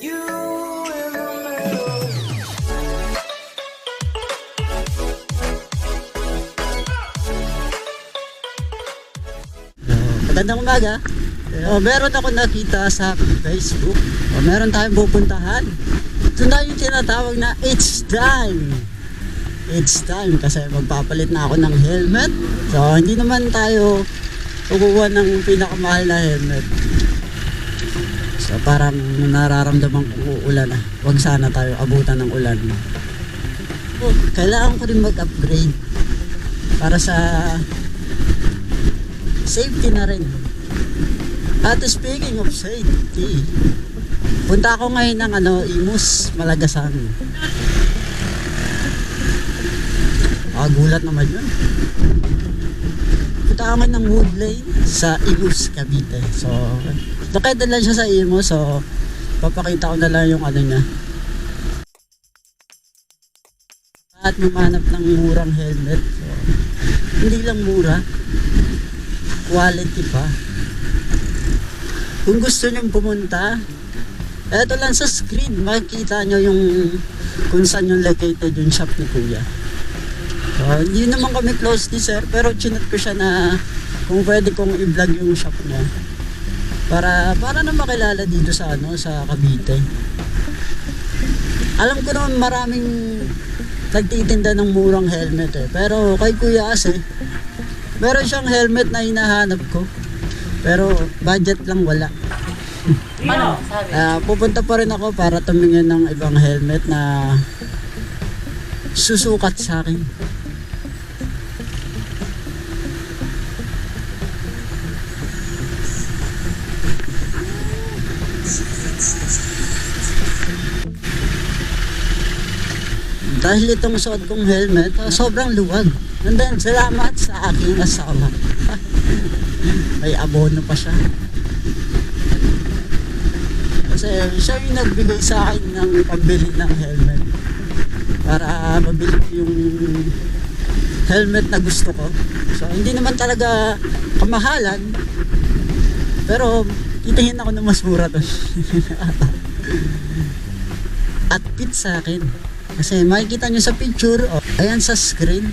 Magandang umaga. Oh, meron ako nakita sa Facebook. Oh, meron tayong pupuntahan. Ito na yung tinatawag na it's time. It's time kasi magpapalit na ako ng helmet. So, hindi naman tayo kukuha ng pinakamahal na helmet. So, parang nararamdaman ko uulan na. Huwag sana tayo abutan ng ulan. Oh, kailangan ko rin mag-upgrade para sa safety na rin. At speaking of safety, punta ako ngayon ng ano, Imus, Malagasan. Ah, gulat naman yun. Ngayon ng Wood Lane sa Imus, Cavite. So, lang siya sa Imus, so papakita ko na lang yung ano niya. At mamanap ng murang helmet. So, hindi lang mura, quality pa. Kung gusto nyo pumunta, eto lang sa screen, makikita nyo yung kung saan yung located yung shop ni Kuya. So, hindi naman kami close ni Sir, pero chinat ko siya na kung pwede kong i-vlog yung shop niya. Para, para na makilala dito sa ano, sa Cavite. Alam ko naman maraming nagtitinda ng murang helmet eh. Pero kay Kuya kasi, meron siyang helmet na hinahanap ko. Pero budget lang wala. Ano? Ah, pupunta pa rin ako para tumingin ng ibang helmet na susukat sa akin. Dahil itong suot kong helmet, ah, sobrang luwag. And then, salamat sa aking asawa. May abono pa siya. Kasi siya yung nagbigay sa akin ng pambili ng helmet. Para mabili yung helmet na gusto ko. So, hindi naman talaga kamahalan. Pero, titingin ako ng mas mura doon. At fit sa akin. Kasi makikita nyo sa picture, oh, ayan sa screen.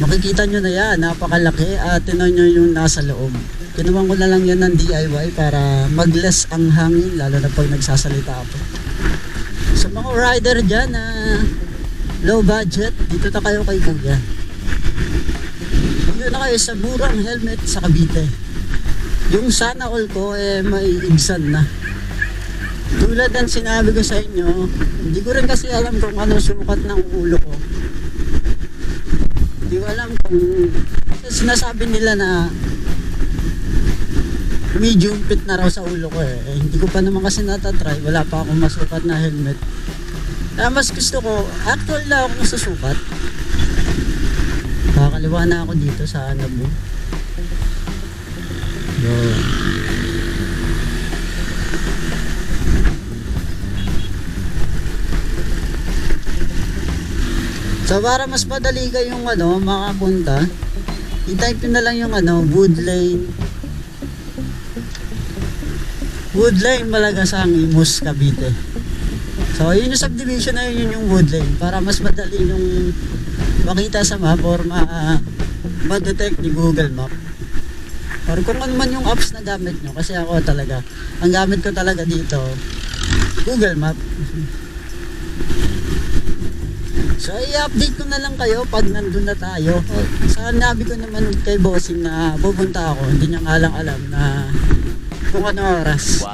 Makikita nyo na yan, napakalaki at tinan nyo yung nasa loob. Kinuha ko na lang yan ng DIY para mag-less ang hangin lalo na pag nagsasalita ako. Sa mga rider dyan na low budget, dito na kayo kay Kuya. Dito na kayo sa murang helmet sa Cavite. Yung sana all ko eh may ibsan na. Tulad ng sinabi ko sa inyo, hindi ko rin kasi alam kung ano sukat ng ulo ko. Hindi ko alam kung kasi sinasabi nila na medium fit na raw sa ulo ko eh. eh hindi ko pa naman kasi natatry. Wala pa akong masukat na helmet. Kaya mas gusto ko, actual na akong susukat. Kakaliwa na ako dito sa Anabu. So para mas madali kayong ano, makapunta, i-type na lang yung ano, Wood Lane. Wood Lane Malagasang Imus Cavite. So yun yung subdivision na yun, yun yung Wood Lane para mas madali yung makita sa map or ma ma-detect ni Google Map. Or kung ano man yung apps na gamit nyo kasi ako talaga, ang gamit ko talaga dito Google Map. So, i-update ko na lang kayo pag nandun na tayo. Sa nabi ko naman kay bossing na pupunta ako, hindi niya nga lang alam na kung ano oras.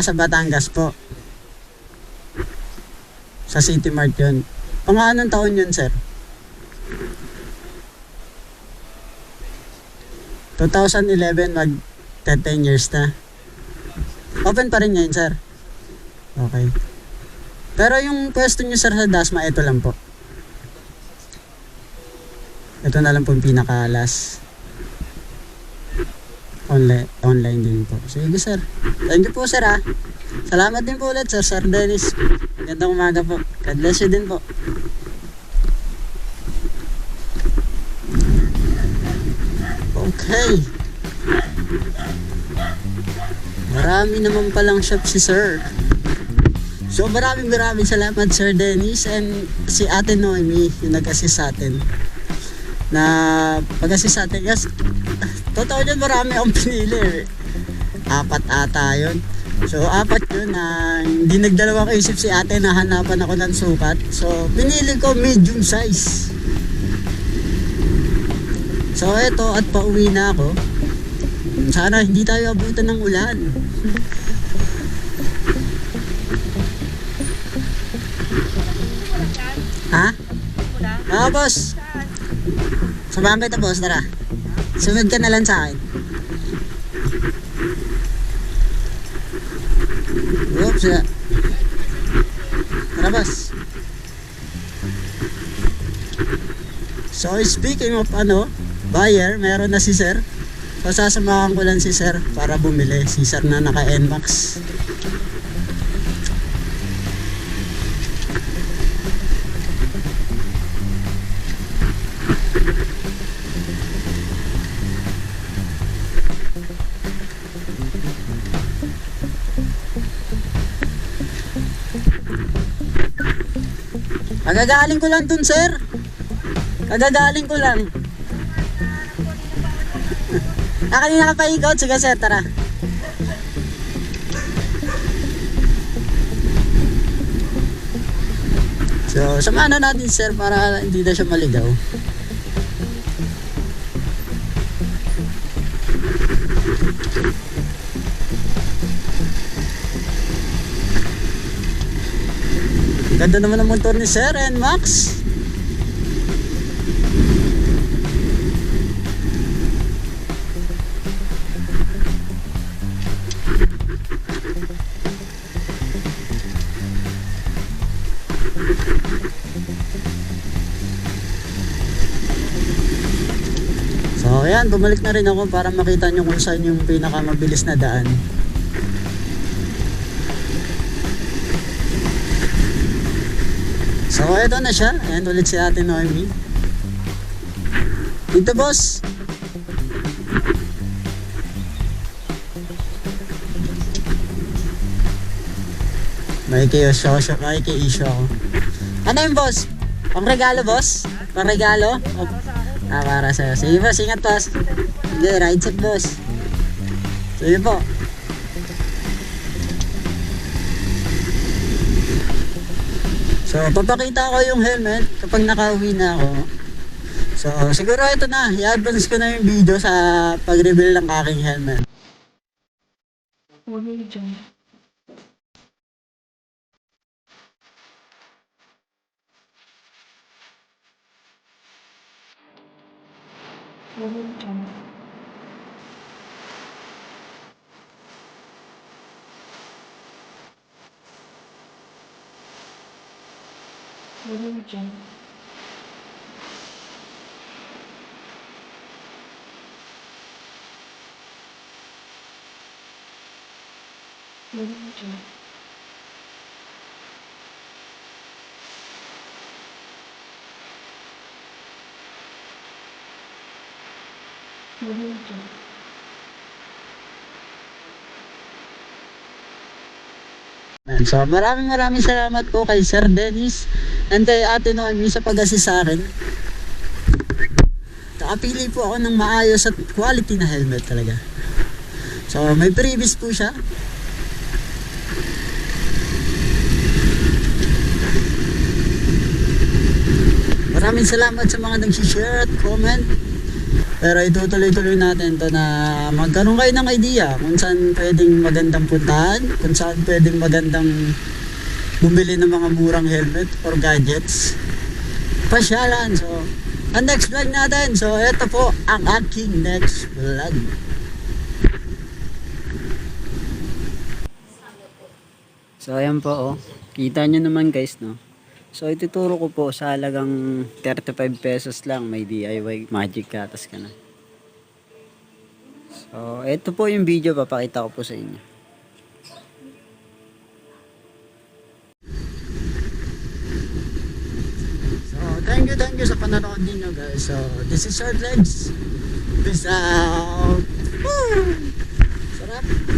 Ah, sa Batangas po. Sa City Mart yun. Pang anong taon yun, sir? 2011, mag 10 years na. Open pa rin ngayon, sir. Okay. Pero yung pwesto nyo, sir, sa Dasma, ito lang po. Ito na lang po yung pinaka-last. Online, online din po. Sige, sir. Thank you po, sir, ah. Salamat din po ulit, sir, Sir Dennis. Magandang umaga po. God bless you din po. Okay. Marami naman palang shop si Sir. So maraming maraming salamat Sir Dennis and si Ate Noemi yung nag-assist sa atin. Na pag-assist sa atin. Yes, totoo yun marami akong pinili. Apat ata yun. So apat yun na hindi nagdalawang isip si ate na hanapan ako ng sukat. So pinili ko medium size. So eto at pauwi na ako. Sana hindi tayo abutan ng ulan. ha? Ah, boss. Samahan kita, boss. Tara. Sunod ka na lang sa akin. Oops. Tara, boss. So, speaking of ano, buyer, meron na si sir. So, sasamahan ko lang si sir para bumili. Si sir na naka Kagagaling ko lang dun, sir. Kagagaling ko lang. ah, kanina ka pa ikot. Sige, sir, tara. So, samahan na natin, sir, para hindi na siya maligaw. Ganda naman ng motor ni Sir and Max. So ayan, bumalik na rin ako para makita nyo kung saan yung pinakamabilis na daan. So, eto na siya. Ayan ulit si Ate Noemi. Dito, boss. May issue ako. May issue ako. Ano yung boss? Pang regalo, boss? Pang regalo? O- Ah, para sa'yo. Sige, boss. Ingat, boss. Sige, ride set, boss. Sige po. So, papakita ko yung helmet kapag nakauwi na ako. So, siguro ito na. I-advance ko na yung video sa pag-reveal ng aking helmet. Huwag mo dyan. Mo dyan. Huwag mo dyan. Ayan, So, maraming maraming salamat po kay Sir Dennis kay Ate Noemi sa pag-assist sa akin. Nakapili po ako ng maayos at quality na helmet talaga. So, may previous po siya. Maraming salamat sa mga nag-share at comment. Pero itutuloy-tuloy natin to na magkaroon kayo ng idea kung saan pwedeng magandang puntahan, kung saan pwedeng magandang bumili ng mga murang helmet or gadgets. Pasyalan. So, ang next vlog natin. So, ito po ang aking next vlog. So, ayan po, oh. Kita nyo naman, guys, no? So, ituturo ko po sa halagang 35 pesos lang. May DIY magic katas ka na. So, ito po yung video. Papakita ko po sa inyo. You sa panonood ninyo, guys. So, this is Short Legs. Peace out. Woo! Sarap.